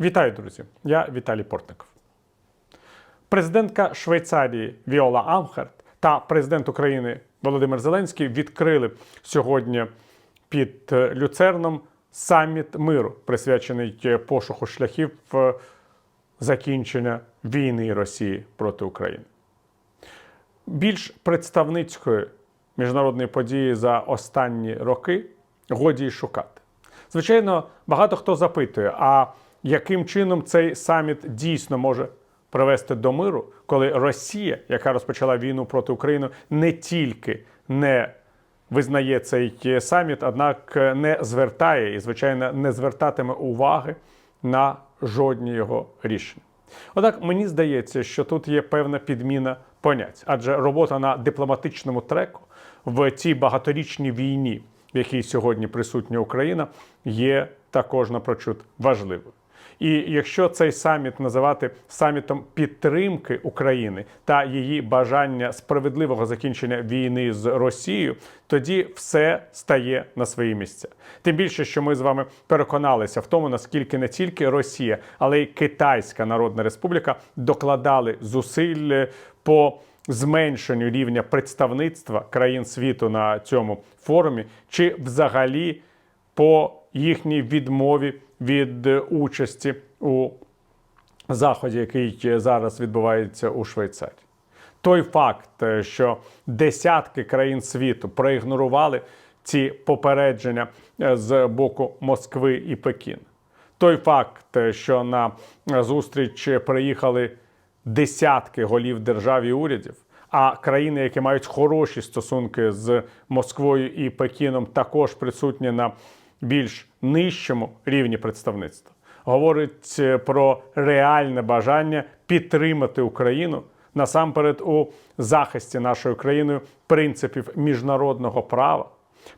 Вітаю, друзі! Я Віталій Портников. Президентка Швейцарії Віола Амхерт та президент України Володимир Зеленський відкрили сьогодні під е, люцерном саміт миру, присвячений е, пошуку шляхів е, закінчення війни Росії проти України. Більш представницької міжнародної події за останні роки годі шукати. Звичайно, багато хто запитує, а яким чином цей саміт дійсно може привести до миру, коли Росія, яка розпочала війну проти України, не тільки не визнає цей саміт, однак не звертає і, звичайно, не звертатиме уваги на жодні його рішення. Однак мені здається, що тут є певна підміна понять, адже робота на дипломатичному треку в цій багаторічній війні, в якій сьогодні присутня Україна, є також напрочуд важливою. І якщо цей саміт називати самітом підтримки України та її бажання справедливого закінчення війни з Росією, тоді все стає на свої місця. Тим більше, що ми з вами переконалися в тому, наскільки не тільки Росія, але й Китайська Народна Республіка докладали зусиль по зменшенню рівня представництва країн світу на цьому форумі, чи взагалі по їхній відмові від участі у заході, який зараз відбувається у Швейцарії. Той факт, що десятки країн світу проігнорували ці попередження з боку Москви і Пекіна. Той факт, що на зустріч приїхали десятки голів держав і урядів, а країни, які мають хороші стосунки з Москвою і Пекіном, також присутні на більш нижчому рівні представництва, говорить про реальне бажання підтримати Україну насамперед у захисті нашою країною принципів міжнародного права,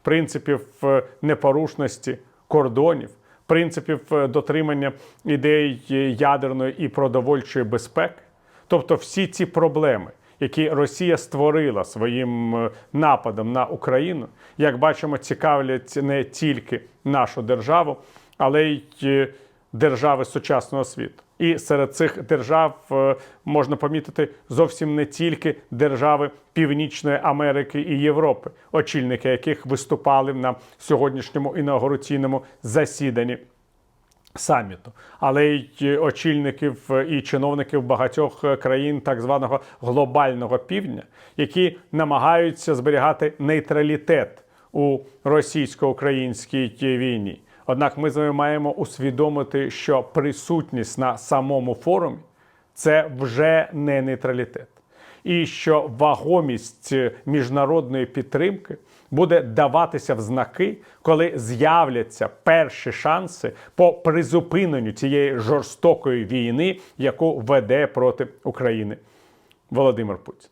принципів е, непорушності кордонів, принципів е, дотримання ідей ядерної і продовольчої безпеки, тобто всі ці проблеми. Які Росія створила своїм е, нападом на Україну, як бачимо, цікавлять не тільки нашу державу, але й е, держави сучасного світу. І серед цих держав е, можна помітити зовсім не тільки держави Північної Америки і Європи, очільники яких виступали на сьогоднішньому інаугураційному засіданні саміту, але й очільників і чиновників багатьох країн так званого глобального півдня, які намагаються зберігати нейтралітет у російсько-українській війні. Однак ми з вами маємо усвідомити, що присутність на самому форумі це вже не нейтралітет, і що вагомість міжнародної підтримки буде даватися в знаки, коли з'являться перші шанси по призупиненню цієї жорстокої війни, яку веде проти України Володимир Путін.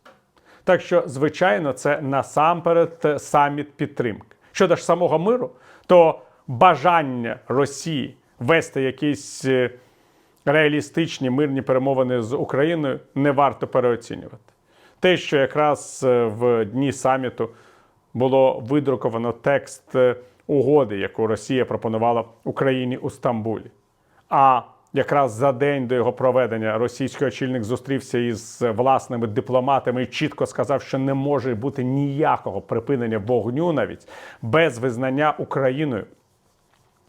Так що, звичайно, це насамперед саміт підтримки. Щодо ж самого миру, то бажання Росії вести якісь е, реалістичні мирні перемовини з Україною не варто переоцінювати. Те, що якраз е, в дні саміту було видруковано текст е, угоди, яку Росія пропонувала Україні у Стамбулі. А якраз за день до його проведення російський очільник зустрівся із власними дипломатами і чітко сказав, що не може бути ніякого припинення вогню навіть без визнання Україною.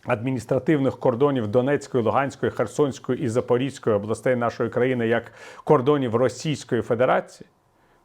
Адміністративних кордонів Донецької, Луганської, Херсонської і Запорізької областей нашої країни як кордонів Російської Федерації,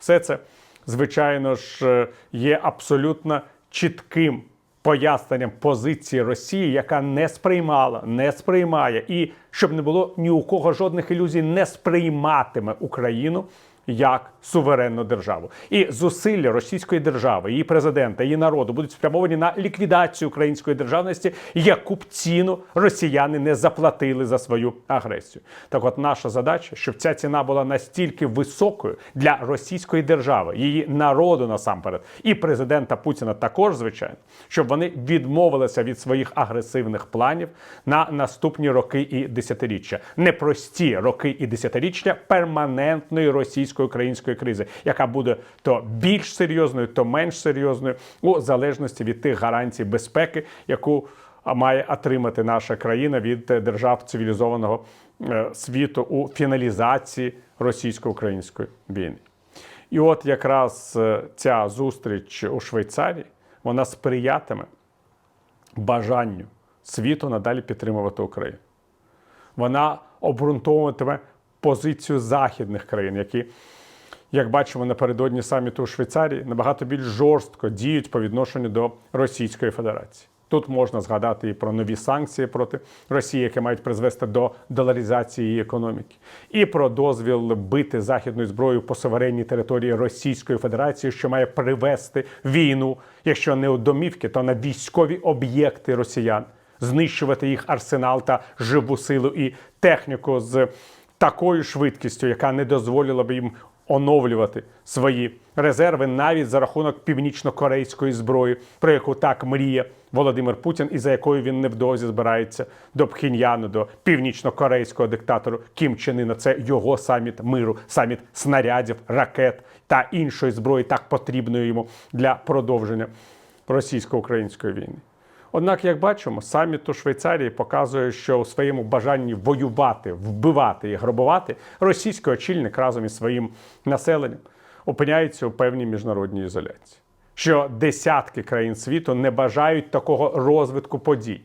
все це звичайно ж, е, є абсолютно чітким поясненням позиції Росії, яка не сприймала, не сприймає, і щоб не було ні у кого жодних ілюзій, не сприйматиме Україну. Як суверенну державу і зусилля російської держави, її президента, її народу будуть спрямовані на ліквідацію української державності, яку б ціну росіяни не заплатили за свою агресію. Так, от наша задача, щоб ця ціна була настільки високою для російської держави, її народу насамперед, і президента Путіна також, звичайно, щоб вони відмовилися від своїх агресивних планів на наступні роки і десятиріччя, непрості роки і десятиріччя перманентної російської російсько-української кризи, яка буде то більш серйозною, то менш серйозною, у залежності від тих гарантій безпеки, яку має отримати наша країна від е, держав цивілізованого е, світу у фіналізації російсько-української війни. І от якраз е, ця зустріч у Швейцарії вона сприятиме бажанню світу надалі підтримувати Україну. Вона обґрунтовуватиме позицію західних країн, які, як бачимо напередодні саміту у Швейцарії, набагато більш жорстко діють по відношенню до Російської Федерації. Тут можна згадати і про нові санкції проти Росії, які мають призвести до доларизації її економіки, і про дозвіл бити західною зброєю по суверенній території Російської Федерації, що має привести війну, якщо не у домівки, то на військові об'єкти росіян, знищувати їх арсенал та живу силу і техніку з такою швидкістю, яка не дозволила б їм оновлювати свої резерви навіть за рахунок північно-корейської зброї, про яку так мріє Володимир Путін, і за якою він невдовзі збирається до Пхіньяну, до північно-корейського диктатору Кім Чен Іна. Це його саміт миру, саміт снарядів, ракет та іншої зброї, так потрібної йому для продовження російсько-української війни. Однак, як бачимо, саміт у Швейцарії показує, що у своєму бажанні воювати, вбивати і грабувати російський очільник разом із своїм населенням опиняється у певній міжнародній ізоляції. Що десятки країн світу не бажають такого розвитку подій.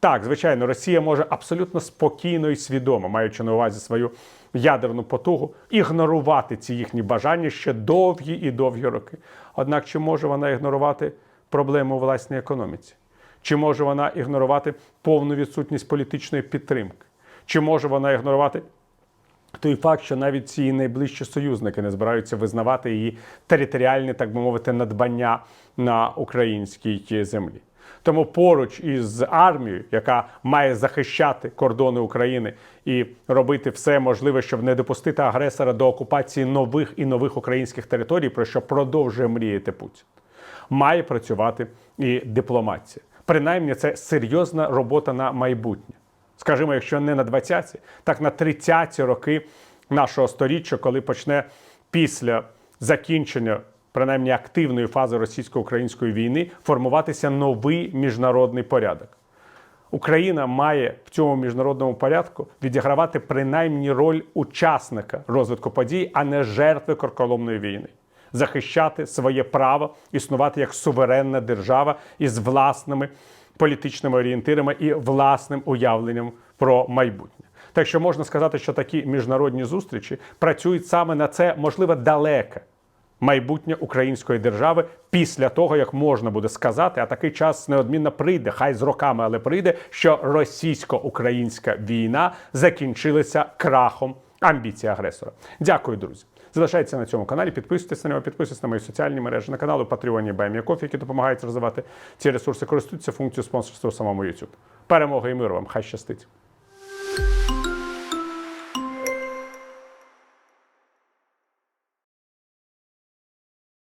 Так, звичайно, Росія може абсолютно спокійно і свідомо, маючи на увазі свою ядерну потугу, ігнорувати ці їхні бажання ще довгі і довгі роки. Однак, чи може вона ігнорувати проблему у власній економіці? Чи може вона ігнорувати повну відсутність політичної підтримки? Чи може вона ігнорувати той факт, що навіть ці найближчі союзники не збираються визнавати її територіальне, так би мовити, надбання на українській землі? Тому поруч із армією, яка має захищати кордони України і робити все можливе, щоб не допустити агресора до окупації нових і нових українських територій, про що продовжує мріяти Путін, має працювати і дипломатія. Принаймні, це серйозна робота на майбутнє. Скажімо, якщо не на 20-ті, так на 30-ті роки нашого сторіччя, коли почне після закінчення принаймні активної фази російсько-української війни формуватися новий міжнародний порядок. Україна має в цьому міжнародному порядку відігравати принаймні роль учасника розвитку подій, а не жертви корколомної війни, захищати своє право існувати як суверенна держава із власними політичними орієнтирами і власним уявленням про майбутнє. Так що можна сказати, що такі міжнародні зустрічі працюють саме на це можливо далеке майбутнє української держави після того, як можна буде сказати, а такий час неодмінно прийде, хай з роками, але прийде, що російсько-українська війна закінчилася крахом амбіцій агресора. Дякую, друзі. Залишайтеся на цьому каналі, підписуйтесь на нього, підписуйтесь на мої соціальні мережі, на канал Patreon і BME які допомагають розвивати ці ресурси. Користуйтеся функцією спонсорства у самому YouTube. Перемоги і миру вам! Хай щастить!